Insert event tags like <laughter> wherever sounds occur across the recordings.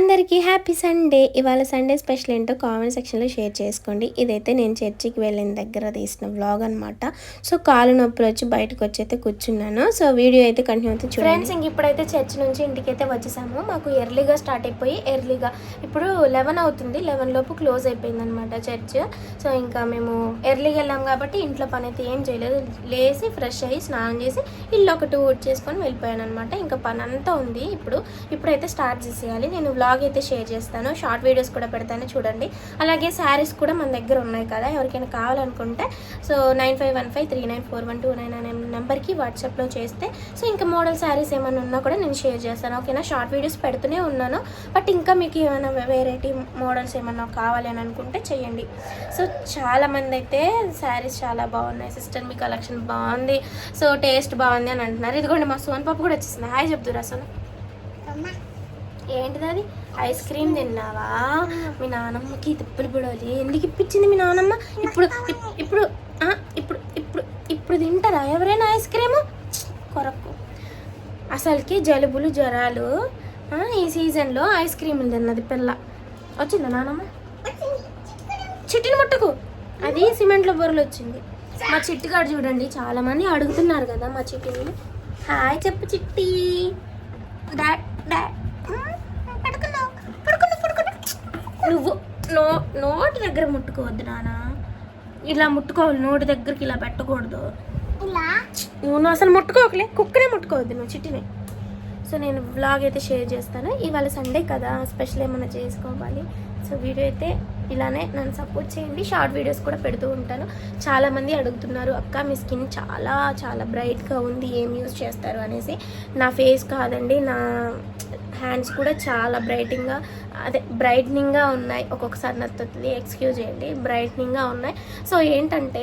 and అందరికీ happy Sunday. ఇవాళ Sunday special ఏంటో కామెంట్ సెక్షన్లో షేర్ చేసుకోండి. ఇదైతే నేను చర్చికి వెళ్ళిన దగ్గర తీసిన వ్లాగ్ అనమాట సో కాలు నొప్పులు వచ్చి బయటకు వచ్చి అయితే కూర్చున్నాను. సో వీడియో అయితే కంటిన్యూ అవుతుంది ఫ్రెండ్స్ ఇంక ఇప్పుడైతే చర్చ్ నుంచి ఇంటికి అయితే వచ్చేసాము. మాకు ఎర్లీగా స్టార్ట్ అయిపోయి ఎర్లీగా ఇప్పుడు లెవెన్ అవుతుంది. లెవెన్ లోపు క్లోజ్ అయిపోయింది అనమాట చర్చ్. సో ఇంకా మేము ఎర్లీగా వెళ్ళాం కాబట్టి ఇంట్లో పని అయితే ఏం చేయలేదు. లేచి ఫ్రెష్ అయ్యి స్నానం చేసి ఇల్లు ఒకటి ఊడ్ చేసుకొని వెళ్ళిపోయాను అనమాట ఇంకా పని అంతా ఉంది ఇప్పుడు. ఇప్పుడైతే స్టార్ట్ చేసేయాలి. నేను వ్లాగ్ అయితే షేర్ చేస్తాను. షార్ట్ వీడియోస్ కూడా పెడతాను చూడండి. అలాగే శారీస్ కూడా మన దగ్గర ఉన్నాయి కదా ఎవరికైనా కావాలనుకుంటే. So nine five one five three nine four one two nine అనే నెంబర్కి వాట్సాప్లో చేస్తే. సో ఇంకా మోడల్ శారీస్ ఏమైనా ఉన్నా కూడా నేను షేర్ చేస్తాను. ఓకేనా? షార్ట్ వీడియోస్ పెడుతూనే ఉన్నాను. బట్ ఇంకా మీకు ఏమైనా వెరైటీ మోడల్స్ ఏమన్నా కావాలి అని అనుకుంటే చేయండి. సో చాలా మంది అయితే శారీస్ చాలా బాగున్నాయి. సిస్టర్ మీ కలెక్షన్ బాగుంది. సో టేస్ట్ బాగుంది అని అంటున్నారు. ఇదిగోండి మా సోన్ పాప కూడా వచ్చేసింది. హాయ్ చెప్తురా అసలు ఏంటిది అది? ఐస్ క్రీమ్ తిన్నావా? మీ నానమ్మకి తిప్పులు పడాలి ఎందుకు ఇప్పించింది మీ నానమ్మ? ఇప్పుడు ఇప్- ఇప్పుడు ఇప్పుడు ఇప్పుడు ఇప్పుడు తింటారా ఎవరైనా ఐస్ క్రీము? కొరకు. అసలుకి జలుబులు జ్వరాలు ఈ సీజన్లో ఐస్ క్రీములు తిన్నది పిల్ల. వచ్చిందా నానమ్మ? చిట్టిని ముట్టకు. అది సిమెంట్లో బొర్రలు వచ్చింది. మా చిట్టుగాడు చూడండి చాలామంది అడుగుతున్నారు కదా మా చిట్టిని. హాయ్ చెప్పు చిట్టి. డాట్ డాట్ నువ్వు నో నోటి దగ్గర ముట్టుకోవద్దు నాన్న ఇలా ముట్టుకోవాలి నోటి దగ్గరికి ఇలా పెట్టకూడదు. నువ్వు నువ్వు అసలు ముట్టుకోకలే కుక్కనే ముట్టుకోవద్దు నువ్వు చిట్టిని. సో నేను వ్లాగ్ అయితే షేర్ చేస్తాను. ఇవాళ సండే కదా స్పెషల్ ఏమైనా చేసుకోవాలి? సో వీడియో అయితే ఇలానే నన్ను సపోర్ట్ చేయండి. షార్ట్ వీడియోస్ కూడా పెడుతూ ఉంటాను. చాలామంది అడుగుతున్నారు అక్క మీ స్కిన్ చాలా చాలా బ్రైట్గా ఉంది ఏం యూస్ చేస్తారు? అనేసి. నా ఫేస్ కాదండి నా హ్యాండ్స్ కూడా చాలా బ్రైటింగ్గా అదే బ్రైట్నింగ్గా ఉన్నాయి. ఒక్కొక్కసారి నచ్చుతుంది ఎక్స్క్యూజ్ చేయండి. బ్రైట్నింగ్గా ఉన్నాయి. సో ఏంటంటే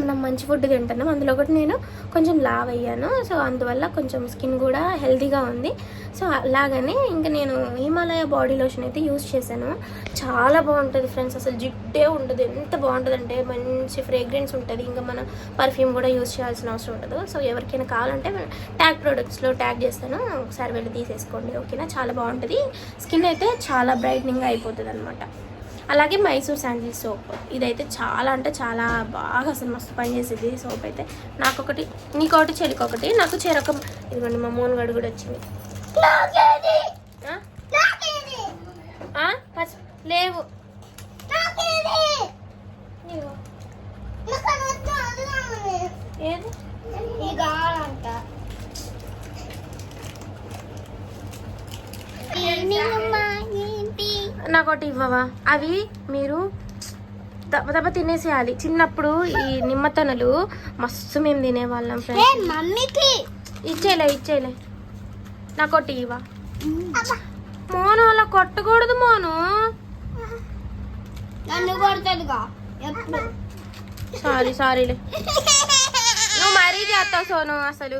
మనం మంచి ఫుడ్ తింటున్నాం. అందులో ఒకటి నేను కొంచెం లావ్ అయ్యాను. సో అందువల్ల కొంచెం స్కిన్ కూడా హెల్తీగా ఉంది. సో అలాగనే ఇంకా నేను హిమాలయ బాడీ లోషన్ అయితే యూస్ చేశాను. చాలా బాగుంటుంది ఫ్రెండ్స్ అసలు జిడ్డే ఉంటుంది ఎంత బాగుంటుంది అంటే మంచి ఫ్రేగ్రెన్స్ ఉంటుంది. ఇంకా మనం పర్ఫ్యూమ్ కూడా యూస్ చేయాల్సిన అవసరం ఉండదు. సో ఎవరికైనా కావాలంటే ట్యాగ్ ప్రొడక్ట్స్లో ట్యాగ్ చేస్తాను. ఒకసారి వెళ్ళి తీసేసుకోండి. ఓకేనా? చాలా బాగుంటుంది. స్కిన్ అయితే చాలా బ్రైట్నింగ్ అయిపోతుంది అనమాట అలాగే మైసూర్ శాండిల్ సోప్. ఇదైతే చాలా అంటే చాలా బాగా అసలు మస్తు పనిచేసేది సోప్ అయితే. నాకు ఒకటి నీకొకటి చెల్లికి ఒకటి నాకు చెరొక ఇదిగోండి మా మోన్ గడు కూడా వచ్చింది. లేవు. ఏది? నాకు ఒకటి ఇవ్వవా? అవి మీరు దెబ్బ దెబ్బ తినేసేయాలి. చిన్నప్పుడు ఈ నిమ్మతనలు మస్తు మేము తినేవాళ్ళం ఫ్రెండ్స్ మమ్మీకి? ఇచ్చేలే ఇచ్చేలే నాకు ఒకటి ఇవ్వ మోను అలా కొట్టకూడదు మోను. నన్ను కొడతాడుగా ఎప్పుడు సారీ సారీలే. నువ్వు మరీ చేస్తావు సోను అసలు.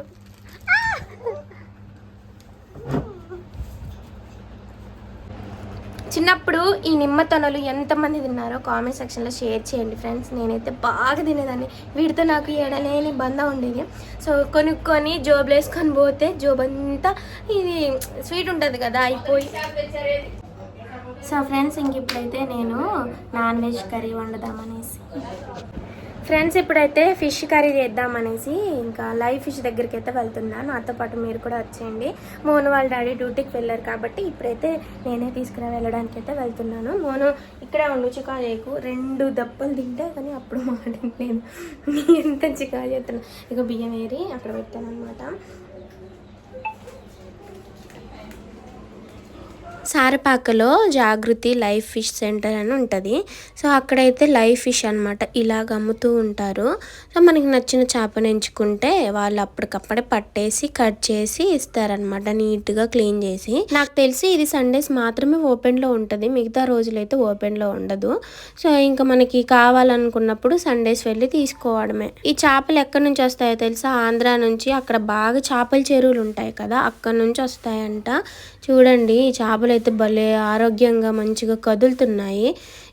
చిన్నప్పుడు ఈ నిమ్మతొనలు ఎంతమంది తిన్నారో కామెంట్ సెక్షన్లో షేర్ చేయండి ఫ్రెండ్స్. నేనైతే బాగా తినేదాన్ని. వీటితో నాకు ఎడలేని బంధం ఉండేది. సో కొనుక్కొని జోబులు వేసుకొని పోతే జోబు అంతా ఇది స్వీట్ ఉంటుంది కదా అయిపోయి. సో ఫ్రెండ్స్ ఇంక ఇప్పుడైతే నేను నాన్ వెజ్ కర్రీ వండుదామనేసి. ఫ్రెండ్స్ ఇప్పుడైతే ఫిష్ కర్రీ చేద్దామనేసి ఇంకా లైవ్ ఫిష్ దగ్గరికి అయితే వెళ్తున్నాను నాతో పాటు మీరు కూడా వచ్చేయండి. మోను వాళ్ళ డాడీ డ్యూటీకి వెళ్ళారు కాబట్టి ఇప్పుడైతే నేనే తీసుకుని వెళ్ళడానికి అయితే వెళ్తున్నాను. మోను ఇక్కడే ఉండు చికా చేయకు. రెండు దప్పలు తింటే కానీ అప్పుడు మాట్లాడలేదు ఎంత <laughs> చికా చేస్తున్నా. ఇక బియ్యం ఏరి అక్కడ పెట్టాను అనమాట సారపాకలో జాగృతి లైవ్ ఫిష్ సెంటర్ అని ఉంటుంది. సో అక్కడైతే లైవ్ ఫిష్ అనమాట ఇలాగ అమ్ముతూ ఉంటారు. సో మనకి నచ్చిన చేపను ఎంచుకుంటే వాళ్ళు అప్పటికప్పుడే పట్టేసి కట్ చేసి ఇస్తారనమాట నీట్గా క్లీన్ చేసి. నాకు తెలిసి ఇది సండేస్ మాత్రమే ఓపెన్లో ఉంటుంది. మిగతా రోజులైతే ఓపెన్లో ఉండదు. సో ఇంకా మనకి కావాలనుకున్నప్పుడు సండేస్ వెళ్ళి తీసుకోవడమే. ఈ చేపలు ఎక్కడి నుంచి వస్తాయో తెలుసా? ఆంధ్ర నుంచి. అక్కడ బాగా చేపల చెరువులు ఉంటాయి కదా అక్కడ నుంచి వస్తాయంట. చూడండి ఈ చేపలు అయితే భలే ఆరోగ్యంగా మంచిగా కదులుతున్నాయి.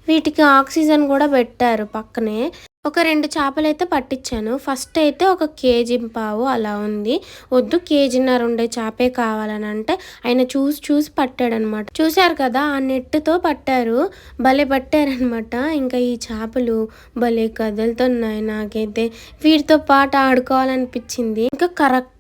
వీటికి ఆక్సిజన్ కూడా పెట్టారు పక్కనే. ఒక రెండు చేపలు అయితే పట్టించాను. ఫస్ట్ అయితే ఒక కేజీ పావు అలా ఉంది. వద్దు కేజీన్నర ఉండే చేపే కావాలని అంటే ఆయన చూసి చూసి పట్టాడనమాట. చూశారు కదా ఆ నెట్తో పట్టారు. భలే పట్టారనమాట. ఇంకా ఈ చేపలు భలే కదులుతున్నాయి నాకైతే. వీటితో పాటు ఆడుకోవాలనిపించింది. ఇంకా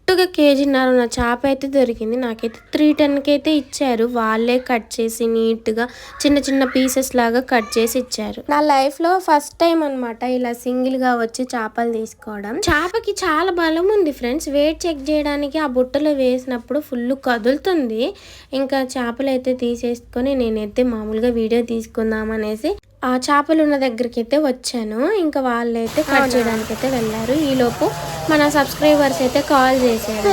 కరెక్ట్గా కేజీన్నర ఉన్న చేప అయితే దొరికింది. నాకైతే త్రీ టెన్కి అయితే ఇచ్చారు. వాళ్ళే కట్ చేసి నీట్గా చిన్న చిన్న పీసెస్ లాగా కట్ చేసి ఇచ్చారు. నా లైఫ్లో ఫస్ట్ టైం అనమాట ఇలా సింగిల్గా వచ్చి చేపలు తీసుకోవడం. చేపకి చాలా బలం ఉంది ఫ్రెండ్స్. వెయిట్ చెక్ చేయడానికి ఆ బుట్టలో వేసినప్పుడు ఫుల్ కదులుతుంది. ఇంకా చేపలు అయితే తీసేసుకొని నేనైతే మామూలుగా వీడియో తీసుకుందాం అనేసి ఆ చేపలు ఉన్న దగ్గరికి అయితే వచ్చాను. ఇంకా వాళ్ళైతే కట్ చేయడానికి అయితే వెళ్ళారు. ఈ లోపు మన సబ్స్క్రైబర్స్ అయితే కాల్ చేశారు.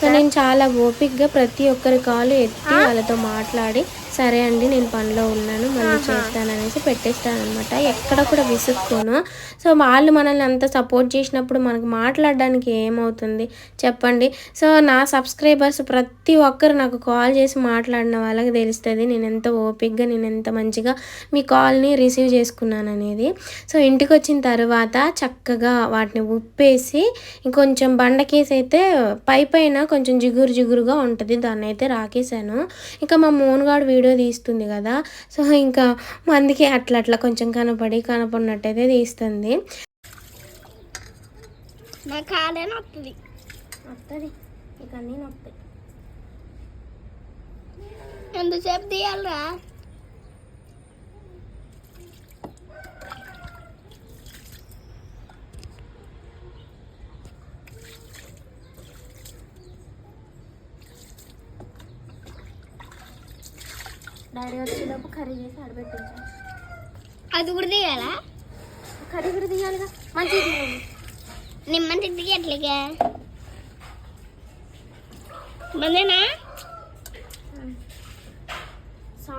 సో నేను చాలా ఓపిక్గా ప్రతి ఒక్కరి కాల్ ఎత్తి వాళ్ళతో మాట్లాడి సరే అండి నేను పనిలో ఉన్నాను మళ్ళీ చేస్తాను అనేసి పెట్టేస్తాను అనమాట ఎక్కడ కూడా విసుక్కోను. సో వాళ్ళు మనల్ని అంత సపోర్ట్ చేసినప్పుడు మనకు మాట్లాడడానికి ఏమవుతుంది చెప్పండి. సో నా సబ్స్క్రైబర్స్ ప్రతి ఒక్కరు నాకు కాల్ చేసి మాట్లాడిన వాళ్ళకి తెలుస్తుంది నేను ఎంత ఓపిక్గా నేను ఎంత మంచిగా మీ కాల్ని రిసీవ్ చేసుకున్నాను అనేది సో ఇంటికి వచ్చిన తర్వాత చక్కగా వాటిని ఉప్పేసి ఇంకొంచెం బండకేసి అయితే పై పైన కొంచెం జిగురు జిగురుగా ఉంటుంది దాన్ని అయితే రాకేసాను ఇంకా మా మోన్గాడు వీడియో తీస్తుంది కదా సో ఇంకా మందికి అట్లా అట్లా కొంచెం కనపడి కనపడినట్టయితే తీస్తుంది. వస్తుంది ఇక వస్తాయి ఎంతసేపు తీయాలరా? డాడీ వచ్చేలోపు కర్రీ చేసి ఆడబెట్టించాను అది కూడా తీయాలా? కర్రీ కూడా తీయాలిగా. మంచిగా తీయాలి. నిమ్మంటి ఎట్లగా మందేనా